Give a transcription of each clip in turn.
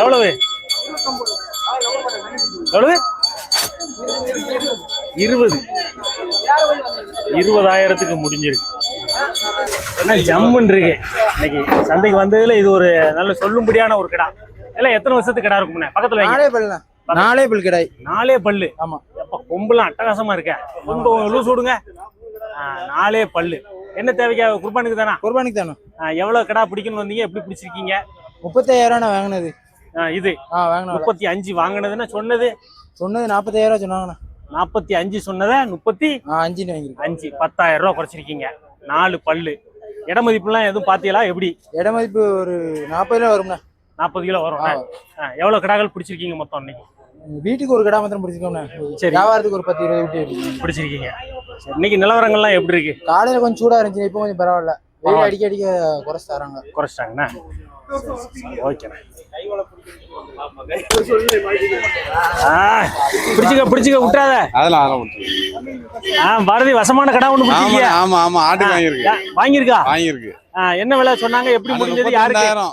எவ்வளவு? எவ்வளவு? இருபது. இருபதாயிரத்துக்கு முடிஞ்சிருக்கு. என்ன ஜம்முன்னு இருக்கு இன்னைக்கு சந்தைக்கு வந்ததுல இது ஒரு நல்ல சொல்லும்படியான ஒரு கிடா. எல்லாம் எத்தனை வருஷத்துக்கு கிடா இருக்கும்ண்ணே பக்கத்துல. நாளே பல்லுண்ணா. நாளே பல் கிடையாது நாலே பல்லு. ஆமா. எப்ப கொம்புலாம் அட்டகாசமா இருக்க. கொம்பு லூஸ் விடுங்க. நாலே பல்லு. என்ன தேவைக்கா? குர்பானுக்கு தானா? குர்பானிக்கு தானே? எவ்வளவு கடா பிடிக்கணும்னு வந்தீங்க? எப்படி பிடிச்சிருக்கீங்க? முப்பத்தாயிரம் ரூபா வாங்கினது. இது. முப்பத்தி அஞ்சு வாங்கினதுன்னா சொன்னது. சொன்னது நாற்பத்தாயிரம் ரூபா சொன்னாங்கண்ணா. நாற்பத்தி அஞ்சு சொன்னதை முப்பத்தி வாங்கிருக்கேன் அஞ்சு பத்தாயிரம் ரூபா குறைச்சிருக்கீங்க. நாலு பல்லு. இட மதிப்புலாம் எதுவும் பார்த்தீங்களா? எப்படி? இட மதிப்பு ஒரு நாற்பது ரூபா வரும்ண்ணா. நாற்பது கிலோ வரும். எவ்வளவு கிடாக்கள் பிடிச்சிருக்கீங்க மொத்தம் இன்னைக்கு வீட்டுக்கு ஒரு கடை மாத்திரம் பிடிச்சிக்கோண்ணா சரி. வியாபாரத்துக்கு ஒரு பத்து இருபது விட்டு. பிடிச்சிருக்கீங்க. சரி, இன்னைக்கு நிலவரங்கள்லாம் எப்படி இருக்கு? காலையில கொஞ்சம் சூடா இருந்துச்சு இப்போ கொஞ்சம் பரவாயில்ல. வெயில் அடிக்க அடிக்க குறைச்சு தராங்க குறைச்சிட்டாங்கண்ணா. ஓகேண்ணா பிடிச்சுக்க பிடிச்சுக்க விட்டுறாத. அதெல்லாம் அதெல்லாம். ஆ பாரதி வசமான கடை ஆமா பிடிச்சிருக்கியா? ஆமா ஆமா ஆட்டுக்கு வாங்கியிருக்கு? வாங்கியிருக்கா. வாங்கியிருக்கு என்ன விலை சொன்னாங்க? எப்படி முடிஞ்சது? யாருக்கு?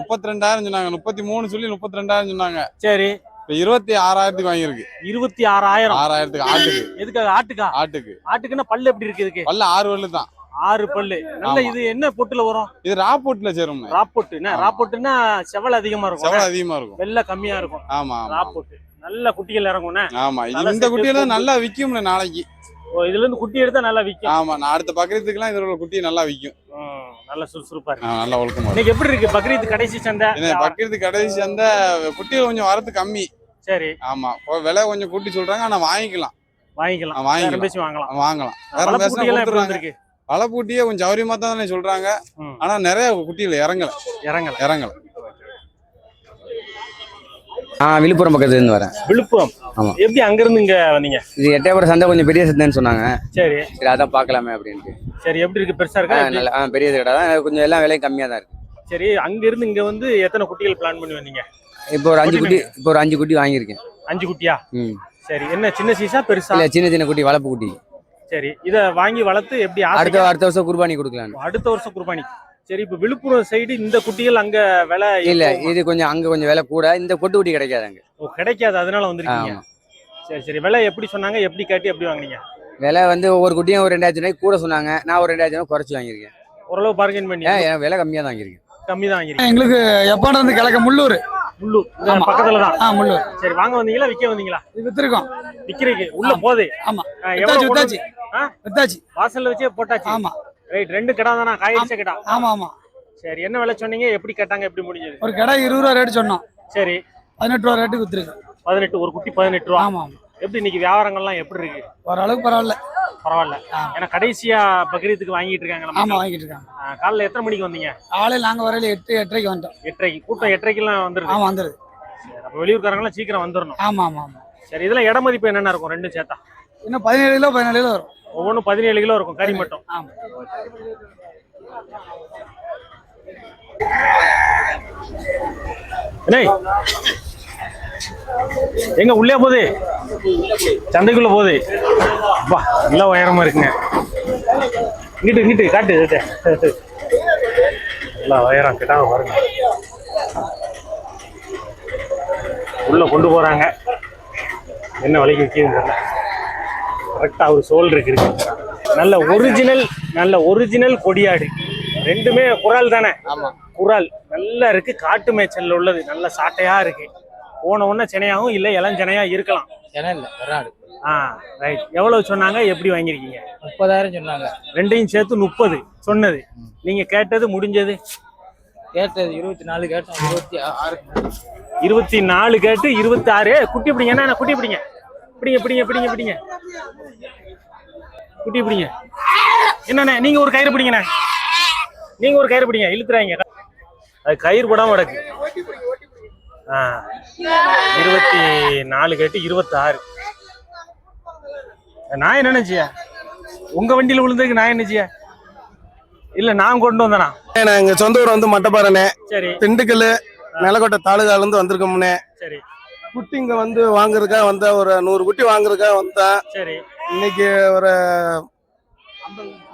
முப்பத்தி ரெண்டாயிரம் சொன்னாங்க. முப்பத்தி மூணு சொல்லி முப்பத்தி ரெண்டாயிரம் சொன்னாங்க. சரி. இப்ப இருபத்தி ஆறாயிரத்துக்கு வாங்கியிருக்கு. இருபத்தி ஆறாயிரம் ஆறாயிரத்துக்கு ஆட்டுக்கு. எதுக்காக? ஆட்டுக்கா? ஆட்டுக்கு. ஆட்டுக்குன்னா பல்லு எப்படி இருக்கு இதுக்கு? பல்ல ஆறு பல்லு தான். ஆறு பல்லு. நல்ல. இது என்ன பொட்டுல வரும்? இது ராப்போட்ல சேரும். ராப்பொட்டு. ராப்பொட்டுன்னா செவல் அதிகமா இருக்கும். செவல் அதிகமா இருக்கும். வெள்ளை கம்மியா இருக்கும். ஆமா ராப்பொட்டு நல்ல குட்டிகள் இறங்கும்ண்ணே ஆமா இந்த போட்டு. நல்லா விக்கும்ல நாளைக்கு. ஓ, இதுல இருந்து குட்டி எடுத்தா நல்லா விக்கும். ஆமா நான் அடுத்த பக்கத்துக்குலாம் இதோட குட்டி நல்லா விக்கும். நல்ல சுறுசுறுப்பா இருக்கு. நல்லா ஒழுக்கமா இன்னைக்கு எப்படி இருக்கு? பக்ரீத் கடைசி சந்தை? பக்கத்து கடைசி அந்த குட்டிகள் கொஞ்சம் வரது கம்மி. சரி. ஆமா விலை கொஞ்சம் கூட்டி சொல்றாங்க ஆனா வாங்கிக்கலாம். வாங்கிக்கலாம். வாங்கிக்கலாம். வாங்கலாம். வாங்கலாம். வேற பேசினா வலைப்பூட்டியே கொஞ்சம் சௌரியமா தான் சொல்றாங்க. ம். ஆனா நிறைய குட்டியில இறங்கல. இறங்கல. இறங்கல. ஆ விழுப்புரம் பக்கத்துலேருந்து வரேன். விழுப்புரம்? ஆமா. எப்படி அங்க இருந்து இங்க வந்தீங்க? இது எட்டயபுரம் சந்தை கொஞ்சம் பெரிய சந்தைன்னு சொன்னாங்க. சரி. சரி அதான் பார்க்கலாமே அப்படின்ட்டு. சரி எப்படி இருக்கு? பெருசா இருக்கா? நல்ல ஆ பெரிய கடை தான் கொஞ்சம் எல்லாம் விலை கம்மியாக தான் இருக்கு. சரி அங்க இருந்து இங்க வந்து எத்தனை குட்டிகள் பிளான் பண்ணி வந்தீங்க? இப்போ ஒரு அஞ்சு குட்டி இப்போ ஒரு அஞ்சு குட்டி வாங்கியிருக்கேன். அஞ்சு குட்டியா? ம். சரி என்ன சின்ன சீசா பெருசா? இல்லை சின்ன சின்ன குட்டி வளர்ப்பு குட்டி. சரி இத வாங்கி வளர்த்து எப்படி அடுத்த அடுத்த வருஷம் குர்பானி கொடுக்கலான்னு அடுத்த வருஷம் குர்பானி. சரி இப்ப விழுப்புரம் சைடு இந்த குட்டிகள் அங்க விலை இல்லை இது கொஞ்சம் அங்கே கொஞ்சம் விலை கூட இந்த கொட்டு குட்டி கிடைக்காது அங்கே. ஓ, கிடைக்காது அதனால வந்திருக்கீங்க. சரி சரி விலை எப்படி சொன்னாங்க எப்படி காட்டி எப்படி வாங்குனீங்க? விலை வந்து ஒவ்வொரு குட்டியும் ஒரு ரெண்டாயிரத்தி ரூபாய்க்கு கூட சொன்னாங்க நான் ஒரு ரெண்டாயிரத்தி ரூபாய் குறைச்சி வாங்கியிருக்கேன். ஓரளவு பார்கெயின் பண்ணி விலை கம்மியாக தான் வாங்கியிருக்கேன். கம்மி தான் வாங்கிருக்கீங்க எங்களுக்கு எப்பாண்ட இருந்து கிழக்க முள்ளூர். முள்ளூர். பக்கத்துல தான் ஆ முள்ளூர் சரி வாங்க வந்தீங்களா? விக்க வந்தீங்களா? இது வித்துருக்கோம். விக்கிறீங்க உள்ள போதே ஆமா. எவ்வளவு வித்தாச்சு. வித்தாச்சு. வாசல்ல வச்சே போட்டாச்சு. ஆமா. ரைட் ரெண்டு கடை தானா? காய்ச்ச கடை ஆமா ஆமா. சரி என்ன விலை சொன்னீங்க? எப்படி கேட்டாங்க? எப்படி முடிஞ்சது? ஒரு கடை இருபது ரூபா ரேட்டு சொன்னோம். சரி. பதினெட்டு ரூபா ரேட்டுக்கு வித்துருக்கு பதினெட்டு ஒரு குட்டி பதினெட்டு ரூபா. ஆமா ஆமா. எப்படி இன்னைக்கு வியாபாரங்கள்லாம் எப்படி இருக்கு? ஓரளவுக்கு பரவாயில்ல. பரவாயில்ல. ஏன்னா கடைசியா பக்ரீத்துக்கு வாங்கிட்டு இருக்காங்க ஆமா வாங்கிட்டு இருக்காங்க. காலைல எத்தனை மணிக்கு வந்தீங்க? காலையில் நாங்க வரையில எட்டு எட்டரைக்கு வந்துட்டோம். எட்டரைக்கு. கூட்டம் எட்டரைக்கெல்லாம் வந்துருது. ஆமா வந்துருது. அப்ப வெளியூர்காரங்களாம் சீக்கிரம் வந்துடணும் ஆமா ஆமா ஆமா. சரி இதுல இட மதிப்பு என்னென்ன இருக்கும்? ரெண்டும் சேர்த்தா? இன்னும் பதினேழு கிலோ பதினேழு கிலோ வரும். ஒவ்வொன்றும் பதினேழு கிலோ இருக்கும் கறி மட்டும். ஆமா. டேய் எங்க உள்ளே போகுது? சந்தைக்குள்ள போகுது. வா நல்லா உயரமா இருக்குங்க. இங்கிட்டு இங்கிட்டு காட்டு இங்கிட்டு. நல்லா உயரம் கிட்டாம பாருங்க. உள்ள கொண்டு போறாங்க. என்ன விலைக்கு விற்கிதுன்னு தெரியல. கரெக்டா ஒரு சோல் இருக்கு நல்ல ஒரிஜினல் நல்ல ஒரிஜினல் கொடியாடு. ரெண்டுமே குரால் தானே? ஆமா. குரால் நல்லா இருக்கு. காட்டு மேய்ச்சல்ல உள்ளது. நல்ல சாட்டையா இருக்கு. போன உடனே சினையாகவும் இல்லை இளஞ்சனையா இருக்கலாம். ஏன்னா இல்ல வராடு ஆ ரைட் எவ்வளவு சொன்னாங்க? எப்படி வாங்கியிருக்கீங்க? முப்பதாயிரம் சொன்னாங்க. ரெண்டையும் சேர்த்து முப்பது சொன்னது. நீங்க கேட்டது முடிஞ்சது? கேட்டது இருபத்தி நாலு கேட்டோம் இருபத்தி ஆறு. இருபத்தி நாலு கேட்டு இருபத்தி ஆறு குட்டி பிடிங்க. என்ன குட்டி பிடிங்க. பிடிங்க பிடிங்க பிடிங்க பிடிங்க. குட்டி பிடிங்க. என்னண்ணே நீங்க ஒரு கயிறு பிடிங்கண்ணே. நீங்க ஒரு கயிறு பிடிங்க. இழுத்துறாங்க. அது கயிறு படாம கிடக்கு. இருபத்தி நாலு கேட்டு இருபத்தாறு. நான் என்ன நினைச்சியா? உங்க வண்டியில விழுந்ததுக்கு நான் என்னச்சியா இல்ல நான் கொண்டு வந்தேனா? நான் எங்க சொந்த ஊர் வந்து மட்டப்பாறைனே சரி. திண்டுக்கல் நிலக்கோட்டை தாலுகால இருந்து வந்திருக்கோம்னே சரி. குட்டி இங்க வந்து வாங்குறதுக்கா வந்த ஒரு நூறு குட்டி வாங்குறதுக்கா வந்தேன் சரி. இன்னைக்கு ஒரு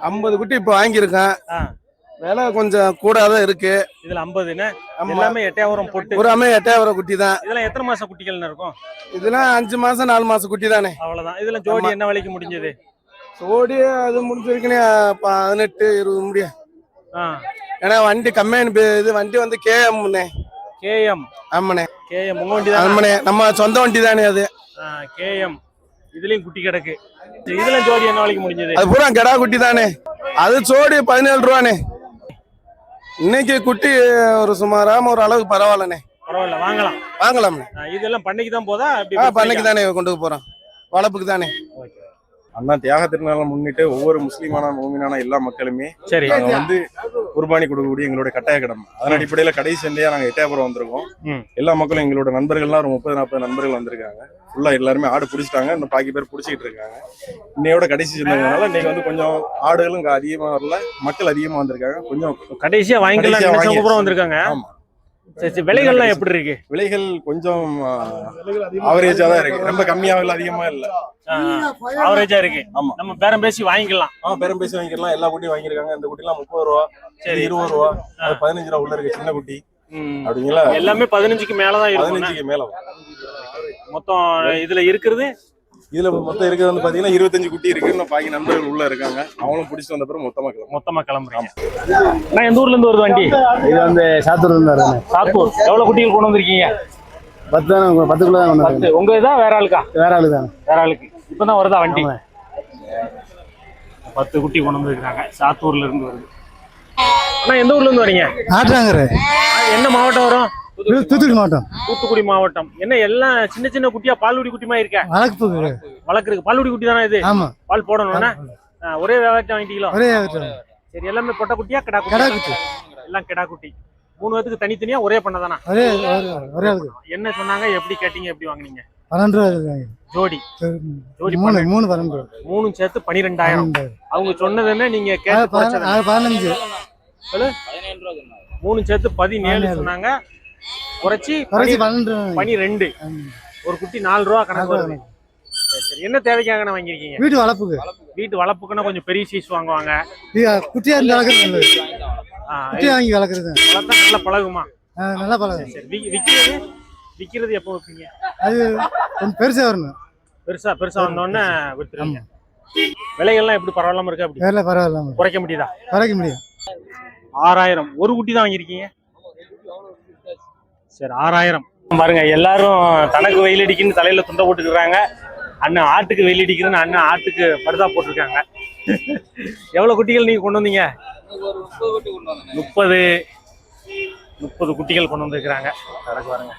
ஐம்பது குட்டி இப்போ வாங்கியிருக்கேன். விலை கொஞ்சம் கூட தான் இருக்கு. இதுல ஐம்பதுன்னு. எல்லாமே எட்டையாவரம் போட்டு. அம்மே எட்டாயிரம் குட்டி தான். இதெல்லாம் எத்தனை மாசம் குட்டிகள்னு இருக்கும்? இதெல்லாம் அஞ்சு மாசம் நாலு மாசம் குட்டி தானே. அவ்வளவுதான். இதுல ஜோடி. என்ன விலைக்கு முடிஞ்சது? சோடி அது முடிஞ்சிருக்குனே பதினெட்டு இருபது முடியும். ஏன்னா வண்டி கம்மியான இது வண்டி வந்து கேஎம்னே கேஎம். ஆமாண்ணே. கேஎம் உங்க வண்டி தான்? ஆமாண்ணே. நம்ம சொந்த வண்டி தானே அது. கேஎம். இதுலயும் குட்டி கிடக்கு. இதுல ஜோடி என்ன விலைக்கு முடிஞ்சது? அது பூரா கெடா குட்டி தானே. அது சோடி பதினேழு ரூபாண்ணே. இன்னைக்கு குட்டி ஒரு சுமாராம ஒரு அளவுக்கு பரவாயில்லண்ணே. பரவாயில்ல வாங்கலாம். வாங்கலாம்ண்ணே இதெல்லாம் பண்ணைக்கு தான் போதா? அப்படி ஆ பண்ணைக்கு தானே கொண்டு போறோம். வளர்ப்புக்கு தானே. அண்ணா தியாக திருநாளை முன்னிட்டு ஒவ்வொரு முஸ்லீமான மூமினான எல்லா மக்களுமே சரி. நாங்க வந்து குர்பானி கொடுக்கக்கூடிய எங்களுடைய கட்டாய கடமை அதன் அடிப்படையில கடைசி சண்டையா நாங்க எட்டயபுரம் வந்திருக்கோம். எல்லா மக்களும் எங்களோட நண்பர்கள்லாம் ஒரு முப்பது நாற்பது நண்பர்கள் வந்திருக்காங்க. ஃபுல்லா எல்லாருமே ஆடு பிடிச்சிட்டாங்க. இந்த பாக்கி பேர் பிடிச்சிட்டு இருக்காங்க. இன்னையோட கடைசி சந்தைனால இன்னைக்கு வந்து கொஞ்சம் ஆடுகளும் இங்க அதிகமா வரல. மக்கள் அதிகமா வந்திருக்காங்க. கொஞ்சம் கடைசியா வாங்கிக்கலாம் வந்திருக்காங்க. ஆமா. சரி சரி விலைகள்லாம் எப்படி இருக்கு? விலைகள் கொஞ்சம் ஆவரேஜா தான் இருக்கு. ரொம்ப கம்மியாவும் இல்ல அதிகமா இல்ல. ஆவரேஜா இருக்கு. ஆமா. நம்ம பேரம் பேசி வாங்கிக்கலாம். ஆ பெரும் பேசி வாங்கிக்கலாம். எல்லா குட்டியும் வாங்கியிருக்காங்க. இந்த குட்டிலாம் முப்பது ரூபா சரி. இருபது ரூபா அது பதினஞ்சு ரூபா உள்ள இருக்கு. சின்ன குட்டி. அப்படிங்களா? எல்லாமே பதினஞ்சுக்கு மேலதான் பதினஞ்சுக்கு மேல. மொத்தம் இதுல இருக்கிறது? இதுல மொத்தம் இருக்கிறது வந்து பாத்தீங்கன்னா இருபத்தஞ்சு குட்டி இருக்கு. இன்னும் பாக்கி நண்பர்கள் உள்ள இருக்காங்க. அவங்களும் பிடிச்சிட்டு வந்த பிறகு மொத்தமா கிளம்பும் மொத்தமா கிளம்புறீங்க. நான் எந்த ஊர்ல இருந்து வருது வண்டி? இது வந்து சாத்தூர் இருந்தாரு சாத்தூர். எவ்வளவு குட்டிகள் கொண்டு வந்திருக்கீங்க? பத்து தானே பத்து கிலோ தான். பத்து. உங்க இதா வேற ஆளுக்கா? வேற ஆளு தானே. வேற ஆளுக்கு. இப்பதான் வருதா வண்டி. பத்து குட்டி கொண்டு வந்திருக்காங்க சாத்தூர்ல இருந்து வருது. அண்ணா எந்த ஊர்ல இருந்து வரீங்க? ஆட்டுறாங்கரு ஆ, என்ன மாவட்டம் வரும்? தூத்துக்குடி மாவட்டம். தூத்துக்குடி மாவட்டம். என்ன எல்லாம் சின்ன சின்ன குட்டியா பால்குடி குட்டிமா இருக்க? வழக்கு வளர்க்குறதுக்கு பால்குடி குட்டி தானே இது? ஆமா. பால் போடணும்னா ஒரே வியாபாரத்தை வாங்கிட்டீங்களோ? ஒரே சரி எல்லாமே பொட்டை குட்டியா கிடா கடா குட்டி. எல்லாம் கிடா குட்டி. மூணு பேத்துக்கு தனித்தனியா ஒரே பண்ணதானா ஒரே ஒரே- என்ன சொன்னாங்க? எப்படி கேட்டீங்க? எப்படி வாங்குனீங்க? பன்னெண்டு ரூபா ஜோடி. ஜோடி மூணு மூணு பன்னெண்டு ரூபா. மூணும் சேர்த்து பனிரெண்டாயிரம். அவங்க சொன்னது என்ன நீங்க பதினஞ்சு. மூணு சேர்த்து பதினேழு. சொன்னாங்க. குறைச்சி குறைச்சி பனி- பன்னெண்டு ரூபா. பனிரெண்டு ம். ஒரு குட்டி நாலு ரூபா கணக்கு வருது. சரி, என்ன தேவைக்காக வாங்கியிருக்கீங்க? வீட்டு வளர்ப்புக்கு. வீட்டு வளர்ப்புக்குன்னா கொஞ்சம் பெரிய சைஸ் வாங்குவாங்க. குட்டியா இருந்து வளர்க்குறது குட்டியா வாங்கி வளர்க்குறது. வளர்த்தா நல்லா பழகுமா? நல்லா பழகும் சரி வி- விக்கிறது விக்கிறது எப்போ வைப்பீங்க? அது கொஞ்சம் பெருசா வரணும். பெருசா பெருசா வந்தோடனே வித்துருவீங்க. விலைகள்லாம் எப்படி பரவாயில்லாம இருக்கு அப்படி? பரவாயில்ல குறைக்க முடியுதா? குறைக்க முடியும். ஆறாயிரம். ஒரு குட்டி தான் வாங்கியிருக்கீங்க? சரி ஆறாயிரம். பாருங்க எல்லாரும் தனக்கு வெயில் அடிக்குன்னு தலையில துண்டை போட்டுக்கிறாங்க. அண்ணன் ஆட்டுக்கு வெயில் அடிக்குதுன்னு அண்ணன் ஆட்டுக்கு பருதா போட்டிருக்காங்க. எவ்வளவு குட்டிகள் நீங்க கொண்டு வந்தீங்க? முப்பது. முப்பது குட்டிகள் கொண்டு வந்திருக்கிறாங்க. கணக்கு பாருங்க.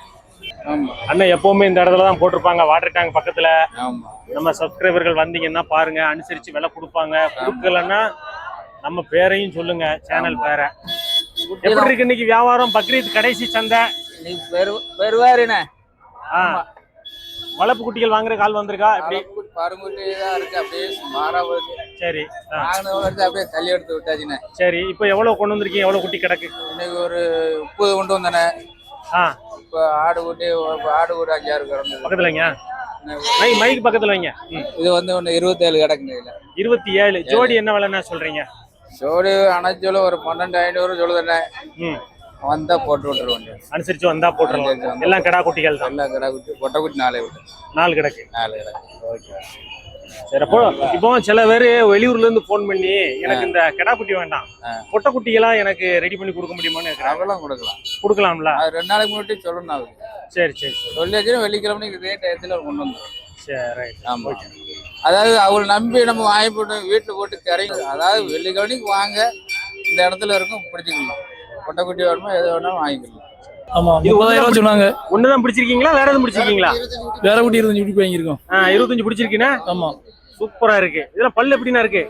அண்ணன் எப்பவுமே இந்த இடத்துல தான் போட்டிருப்பாங்க. வாட்டர் டேங்க் பக்கத்துல. நம்ம சப்ஸ்கிரைபர்கள் வந்தீங்கன்னா பாருங்க. அனுசரிச்சு விலை கொடுப்பாங்க. கொடுக்கலன்னா நம்ம பேரையும் சொல்லுங்க. சேனல் பேரை. எப்படி இருக்கு இன்னைக்கு வியாபாரம்? பக்ரீத் கடைசி சந்தை. வருவாருண்ணே ஆ. வளர்ப்பு குட்டிகள் வாங்குற கால் வந்திருக்கா? எப்படி? பருங்குட்டி தான் இருக்கு. அப்படியே சுமாரா வருது சரி வாங்கின வருது அப்படியே தள்ளி எடுத்து விட்டாச்சுண்ணே. சரி இப்போ எவ்வளவு கொண்டு வந்திருக்கீங்க? எவ்வளவு குட்டி கிடக்கு? இன்னைக்கு ஒரு முப்பது கொண்டு வந்தேனே ஆ. இப்போ ஆடு குட்டி ஆடு ஒரு அஞ்சாறு கிடந்தது பக்கத்துல வைங்க மை மைக் பக்கத்துல வைங்க. இது வந்து ஒன்று இருபத்தேழு கிடக்குங்க இதுல. இருபத்தி ஏழு ஜோடி என்ன விலைன்னா சொல்றீங்க? சோடு அணைச்சோல ஒரு பன்னெண்டு ஐநூறு சொல்லுதுண்ணே. ம். வந்தா போட்டு விட்டுருவோம் அனுசரிச்சு வந்தா போட்டுடலாம் எல்லாம் கிடா குட்டிகள் தான். எல்லா கடை குட்டி பொட்டை குட்டி விட்டு நாலு கிடக்கு. நாலு கிடக்கு. சரி அப்போ இப்போ சில பேர் வெளியூர்ல இருந்து ஃபோன் பண்ணி எனக்கு இந்த கிடா குட்டி வேண்டாம். ஆ. பொட்டை குட்டிகளா எனக்கு ரெடி பண்ணி கொடுக்க முடியுமான்னு. அதெல்லாம் கொடுக்கலாம். கொடுக்கலாம்ல? ரெண்டு நாளைக்கு முன்னாடி சொல்லணும் சரி சரி சொல்லி வச்சு வெள்ளிக்கிழமை இதே டயத்துல கொண்டு வந்துடும் சரி ரைட் ஆமா. அதாவது அவளை நம்பி நம்ம வாங்கி போட்டு வீட்டுல போட்டு கரையும். அதாவது வெள்ளிக்கிழமைக்கு வாங்க. இந்த இடத்துல இருக்கும் பிடிச்சிக்கலாம். பொட்டை குட்டி வேணுமோ எது வேணாலும் வாங்கிக்கலாம். ஆமா இது முப்பதாயிரம் ரூபா சொன்னாங்க. ஒண்ணுதான் பிடிச்சிருக்கீங்களா? வேற எதுவும் பிடிச்சிருக்கீங்களா? வேற குட்டி இருபத்தஞ்சு குட்டி வாங்கியிருக்கோம். ஆ இருபத்தஞ்சு பிடிச்சிருக்கீங்கன்னா ஆமா. சூப்பரா இருக்கு. இதெல்லாம் பல்லு எப்படின்னா இருக்கு?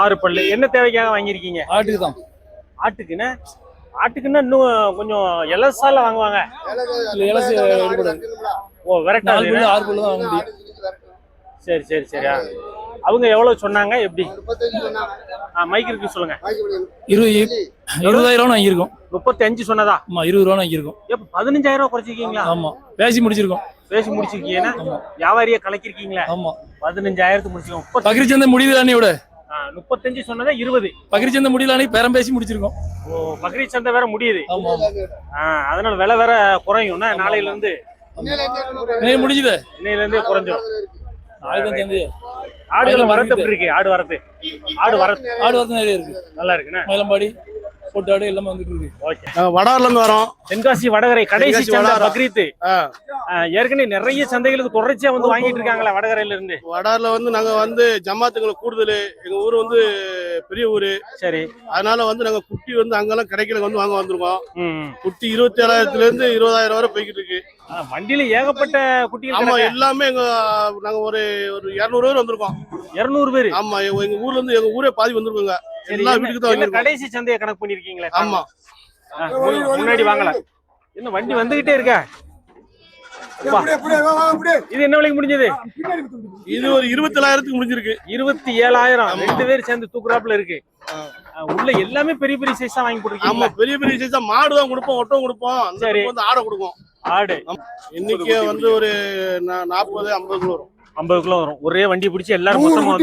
ஆறு பல்லு. என்ன தேவைக்காக வாங்கியிருக்கீங்க? ஆட்டுக்கு தான். ஆட்டுக்குன்னா? ஆட்டுக்குன்னா இன்னும் கொஞ்சம் எலசால வாங்குவாங்க. ஓ விரட்டா நாலு பல்லு ஆறு பல்லு தான் வாங்க முடியும். சரி சரி சரி ஆ. அவங்க எவ்வளவு சொன்னாங்க எப்படி? மைக் இருக்கு சொல்லுங்க. இருபது இருபதாயிரம் வாங்கியிருக்கோம். முப்பத்தி அஞ்சு சொன்னதா? ஆமா இருபது ரூபா வாங்கியிருக்கோம். எப்ப பதினஞ்சாயிரம் ரூபாய் குறைச்சிருக்கீங்களா? ஆமா பேசி முடிச்சிருக்கோம். பேசி முடிச்சிருக்கீங்கன்னா? வியாபாரியை கலக்கிருக்கீங்களா? ஆமா. பதினஞ்சாயிரத்துக்கு முடிச்சிருக்கோம். பக்ரீத் சந்தை முடியுது அண்ணியோட ஆ, முப்பத்தஞ்சு சொன்னதே இருபது. பகிரி சந்தை முடியல அன்னைக்கு பேரம் பேசி முடிச்சிருக்கோம். ஓ பக்ரீத் சந்தை வேற முடியுது. அதனால விலை வேற குறையும் நாளையில இருந்து முடிஞ்சுது இன்னையில இருந்தே குறைஞ்சிரும். நாளைக்கு தான் சந்தை ஆடுகள் வரத்து எப்படி இருக்கு? ஆடு வரத்து. ஆடு வரத்து ஆடு வரது நிறைய இருக்கு. நல்லா இருக்குண்ணே மயிலம்பாடி பொட்டு ஆடு எல்லாமே வந்துட்டு இருக்கு. ஓகே. வடார்ல இருந்து வரோம். தென்காசி வடகரை கடைசி சந்தை. பக்ரீத் ஏற்கனவே நிறைய சந்தைகளுக்கு தொடர்ச்சியா வந்து வாங்கிட்டு இருக்காங்களா வடகரையில இருந்து வடார்ல வந்து நாங்க வந்து ஜமாத்துங்களை கூடுதல். எங்க ஊர் வந்து பெரிய ஊரு. சரி. அதனால வந்து நாங்க குட்டி வந்து அங்கெல்லாம் கிடைக்கல வந்து வாங்க வந்திருக்கோம். குட்டி இருபத்தி ஏழாயிரத்துல இருந்து இருபதாயிரம் வரை போய்கிட்டு இருக்கு. வண்டியில ஏகப்பட்ட குட்டிகள் ஆமா. எல்லாமே எங்க நாங்க ஒரு ஒரு இருநூறு பேர் வந்திருக்கோம். இருநூறு பேரு? ஆமா எங்க ஊர்ல இருந்து எங்க ஊரே பாதி வந்திருக்கோங்க. எல்லா வீட்டுக்கு தான் கடைசி சந்தையை கணக்கு பண்ணிருக்கீங்களா? ஆமா. முன்னாடி வாங்கல என்ன வண்டி வந்துகிட்டே இருக்க? அப்பா. இது என்ன விலைக்கு முடிஞ்சது? இது ஒரு இருபத்தி ஏழாயிரத்துக்கு முடிஞ்சிருக்கு. இருபத்தி ஏழாயிரம் ரெண்டு பேர் சேர்ந்து தூக்குறாப்புல இருக்கு. உள்ள எல்லாமே பெரிய பெரிய சைஸா வாங்கி ஆமா போட்டுருக்கீங்க பெரிய பெரிய சைஸா மாடு தான் கொடுப்போம் ஒட்டம் கொடுப்போம். சரி. வந்து ஆடை கொடுப்போம் ஆடு. இன்னைக்கு வந்து ஒரு நாற்பது ஐம்பது கிலோ வரும். ஐம்பது கிலோ வரும். ஒரே வண்டி பிடிச்சி எல்லாரும் மொத்தமா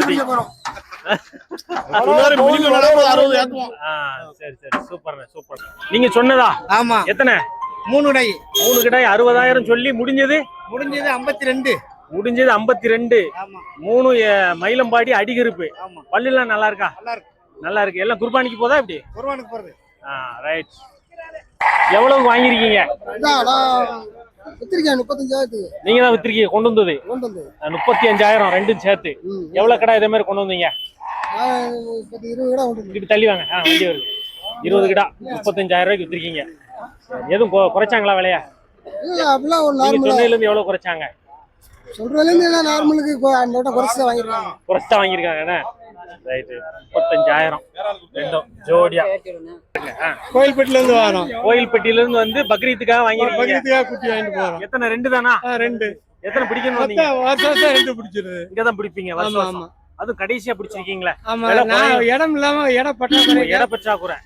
சரி சூப்பர் சூப்பர் நீங்க சொன்னதா? ஆமா. எத்தனை? மூணு கடை மூணு கிட்டாய் அறுபதாயிரம் சொல்லி முடிஞ்சது? முடிஞ்சது ஐம்பத்தி ரெண்டு முடிஞ்சது ஐம்பத்தி ரெண்டு ஆமா. மூணு மயிலம்பாடி அடிகருப்பு. பல்லுலாம் நல்லா இருக்கா? நல்லா இருக்கு நல்லா இருக்கு எல்லாம் குர்பானிக்கு போதா இப்படி? குர்பானுக்கு போறது. ஆ ரைட் எவ்வளவு வாங்கியிருக்கீங்க? நீங்க தான் வித்திருக்கீங்க கொண்டு வந்தது? முப்பத்தி அஞ்சாயிரம் ரெண்டும் சேர்த்து. எவ்வளவு கடை இதே மாதிரி கொண்டு வந்தீங்க? தள்ளி வாங்க. ஆ வண்டி வருது. இருபது கிடா முப்பத்தஞ்சாயிரம் ரூபாய்க்கு வித்திருக்கீங்க. எதுவும் குறைச்சாங்களா விலையா? இல்ல அப்படிலாம் ஒரு நீங்க நார்மலா சொன்னதுல இருந்து எவ்வளவு குறைச்சாங்க? சொல்றதுலேருந்து எல்லாம் நார்மலுக்கு குறைச்சி தான் வாங்கிருக்காங்க குறைச்சா வாங்கியிருக்காங்க ரைட்டு முப்பத்தஞ்சாயிரம். ரெண்டும். ஜோடியா. ஆ. கோயில்பேட்டில இருந்து வரோம். கோயில்பட்டியில இருந்து வந்து பக்ரீத்துக்காக வாங்கிருக்கீங்க பக்கத்துக்காக குட்டி வாங்கிட்டு போறோம். எத்தனை? ரெண்டு தானா? ரெண்டு. எத்தனை பிடிக்கணும் வருஷம் வருஷம் ரெண்டு பிடிச்சிருது. பிடிப்பீங்க வருஷம். அதுவும் கடைசியா பிடிச்சிருக்கீங்களா. ஆமா விலை நான் குறையும். இடம் இல்லாம இடம் பற்றாக்குறை இட பற்றாக்குறை.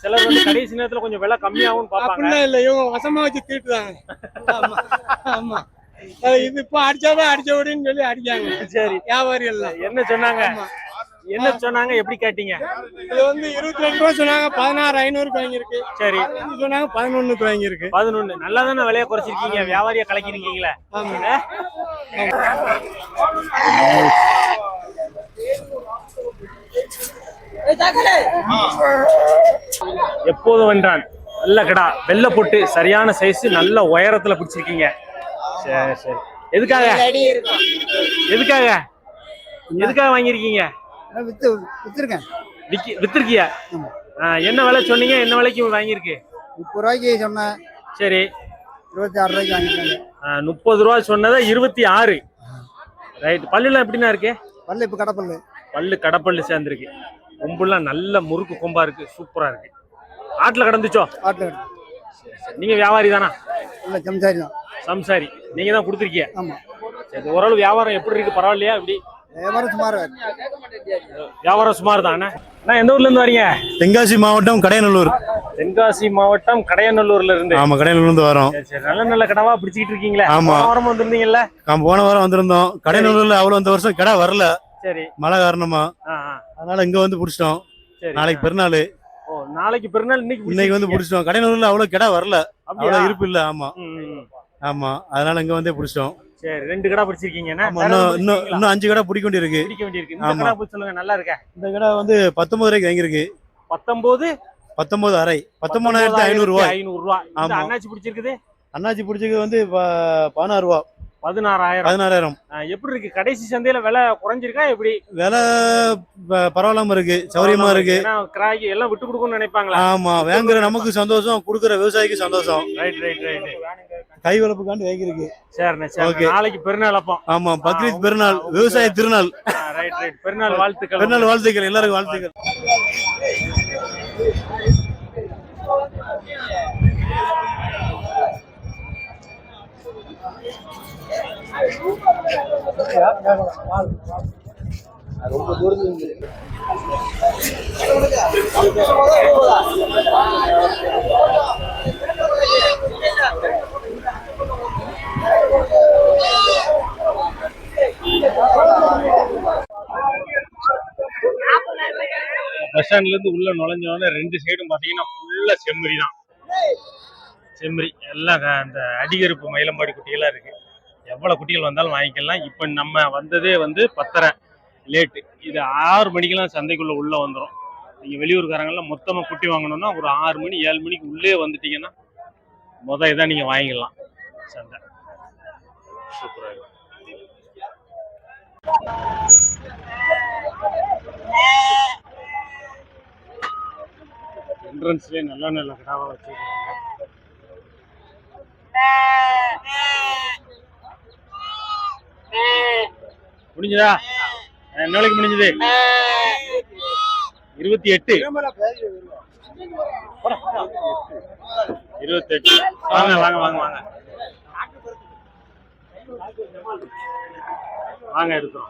சிலர் வந்து கடைசி நேரத்துல கொஞ்சம் விலை கம்மியாகும் பாப்பாங்க அப்படிலாம் இல்ல இவங்க வசமா வச்சு தீட்டுதாங்க ஆமா இது இப்ப அடிச்சாதான் அடிச்ச விடுன்னு சொல்லி அடிக்காங்க. சரி. வியாபாரி எல்லாம் என்ன சொன்னாங்க? என்ன சொன்னாங்க? எப்படி கேட்டீங்க? இது வந்து இருபத்தி ரெண்டு ரூபா சொன்னாங்க பதினாறு ஐநூறுக்கு வாங்கியிருக்கு. சரி. சொன்னாங்க பதினொன்னுக்கு வாங்கியிருக்கு. பதினொன்னு. நல்லா தானே விலையை குறைச்சிருக்கீங்க வியாபாரியா கலக்கிருக்கீங்களே? ஆமா. எப்போதும் வென்றான்? நல்ல கடா. வெள்ளை போட்டு சரியான சைஸ் நல்ல உயரத்துல பிடிச்சிருக்கீங்க. சரி சரி. எதுக்காக? எதுக்காக? எதுக்காக வாங்கியிருக்கீங்க? வித்திருக்கியா? என்ன விலை சொன்னீங்க? என்ன விலைக்கு வாங்கியிருக்கு? முப்பது ரூபாய்க்கு சொன்னேன். சரி. இருபத்தி ஆறு ரூபாய்க்கு வாங்கிருக்காங்க முப்பது ரூபா சொன்னதை இருபத்தி ஆறு. ரைட் பல்லுலாம் எப்படிண்ணா இருக்கு? பல்லு இப்ப கடப்பல்லு பல்லு. கடப்பல்லு சேர்ந்துருக்கு. கொம்புலாம் நல்ல முறுக்கு கொம்பா இருக்கு. சூப்பரா இருக்கு. ஆட்டுல கடந்துச்சோ? ஆட்டில் நீங்க வியாபாரி தானா? இல்ல ஜம்சாரி தான். சம்சாரி. நீங்க தான் கொடுத்துருக்கீங்க? ஆமா. சரி ஓரளவு வியாபாரம் எப்படி இருக்கு? பரவாயில்லையா? இப்படி வியாபாரம் சுமார் வியாபாரம் சுமார் தானே. அண்ணா எந்த ஊர்ல இருந்து வரீங்க? தென்காசி மாவட்டம் கடையநல்லூர். தென்காசி மாவட்டம் கடையநல்லூர்ல இருந்து. ஆமா கடையநல்லூர்ல இருந்து வரோம். சரி சரி. நல்ல நல்ல கடவா பிடிச்சிட்டு இருக்கீங்களா? ஆமா. வாரம் வந்திருந்தீங்கல்ல? போன வாரம் வந்திருந்தோம். கடையநல்லூர்ல அவ்வளவு இந்த வருஷம் கடை வரல. சரி. மழை காரணமா. அதனால இங்க வந்து புடிச்சிட்டோம். நாளைக்கு பெருநாள். ஓ நாளைக்கு பெருநாள் இன்னைக்கு இன்னைக்கு வந்து. புடிச்சிட்டோம். கடையநல்லூர்ல அவ்வளவு கடை வரல? அவ்வளவு இருப்பு இல்ல ஆமா. ஆமா அதனால இங்க வந்தே புடிச்சிட்டோம். சரி ரெண்டு கடை பிடிச்சிருக்கீங்க. இன்னும் இன்னும்? இன்னும் அஞ்சு கடை பிடிக்க வேண்டியிருக்கு. பிடிக்க வேண்டியிருக்கு. இந்த. கடை சொல்லுங்க நல்லா இருக்கா? இந்த கடை வந்து பத்தொன்பது ரூபாய்க்கு வாங்கியிருக்கு. பத்தொன்பது? பத்தொன்பது அரை. பத்தொன்பதாயிரத்தி ஐநூறு ரூபாய். ஐநூறு ரூபாய். அண்ணாச்சி பிடிச்சிருக்குது? அண்ணாச்சி பிடிச்சது வந்து பதினாறு ரூபா. பதினாறாயிரம். பதினாறாயிரம். எப்படி இருக்கு? கடைசி சந்தையில விலை குறைஞ்சிருக்கா? எப்படி? விலை பரவாயில்லாம இருக்கு. சௌரியமா இருக்கு. கிராக்கி எல்லாம் விட்டு கொடுக்கணும்னு நினைப்பாங்களா? ஆமா. வாங்குற நமக்கு சந்தோஷம் கொடுக்குற விவசாயிக்கு சந்தோஷம். ரைட் ரைட் ரைட் கை வளப்புக்காண்டு வாங்கியிருக்கு. சரிண்ணே சரி நாளைக்கு பெருநாள் அப்போ. ஆமா பக்ரீத் பெருநாள் விவசாய திருநாள். ரைட் ரைட் பெருநாள் வாழ்த்துக்கள். பெருநாள் வாழ்த்துக்கள் எல்லாருக்கும் வாழ்த்துக்கள். Thank you. ரொம்ப தூரத்துல பஸ் ஸ்டாண்ட்ல இருந்து உள்ள நுழைஞ்சோடனே ரெண்டு சைடும் பாத்தீங்கன்னா ஃபுல்லா செம்மறி தான். செம்மறி. எல்லாம் அந்த அடிகருப்பு மயிலம்பாடி குட்டியெல்லாம் இருக்கு. எவ்வளவு குட்டிகள் வந்தாலும் வாங்கிக்கலாம். இப்ப நம்ம வந்ததே வந்து பத்தரை லேட்டு இது ஆறு மணிக்கெல்லாம் சந்தைக்குள்ள உள்ள வந்துடும் நீங்க வெளியூர்காரங்கெல்லாம் மொத்தமா குட்டி வாங்கணும்னா ஒரு ஆறு மணி ஏழு மணிக்கு உள்ளே வந்துட்டீங்கன்னா மொதல் இதான் நீங்க வாங்கிக்கலாம். சந்தை. என்ட்ரன்ஸ்லேயே நல்ல நல்ல கடாவை வச்சிருக்காங்க. முடிஞ்சதா? என்ன நாளைக்கு முடிஞ்சது? இருபத்தி எட்டு. இருபத்தி எட்டு. வாங்க வாங்க வாங்க வாங்க. வாங்க எடுக்கிறோம்.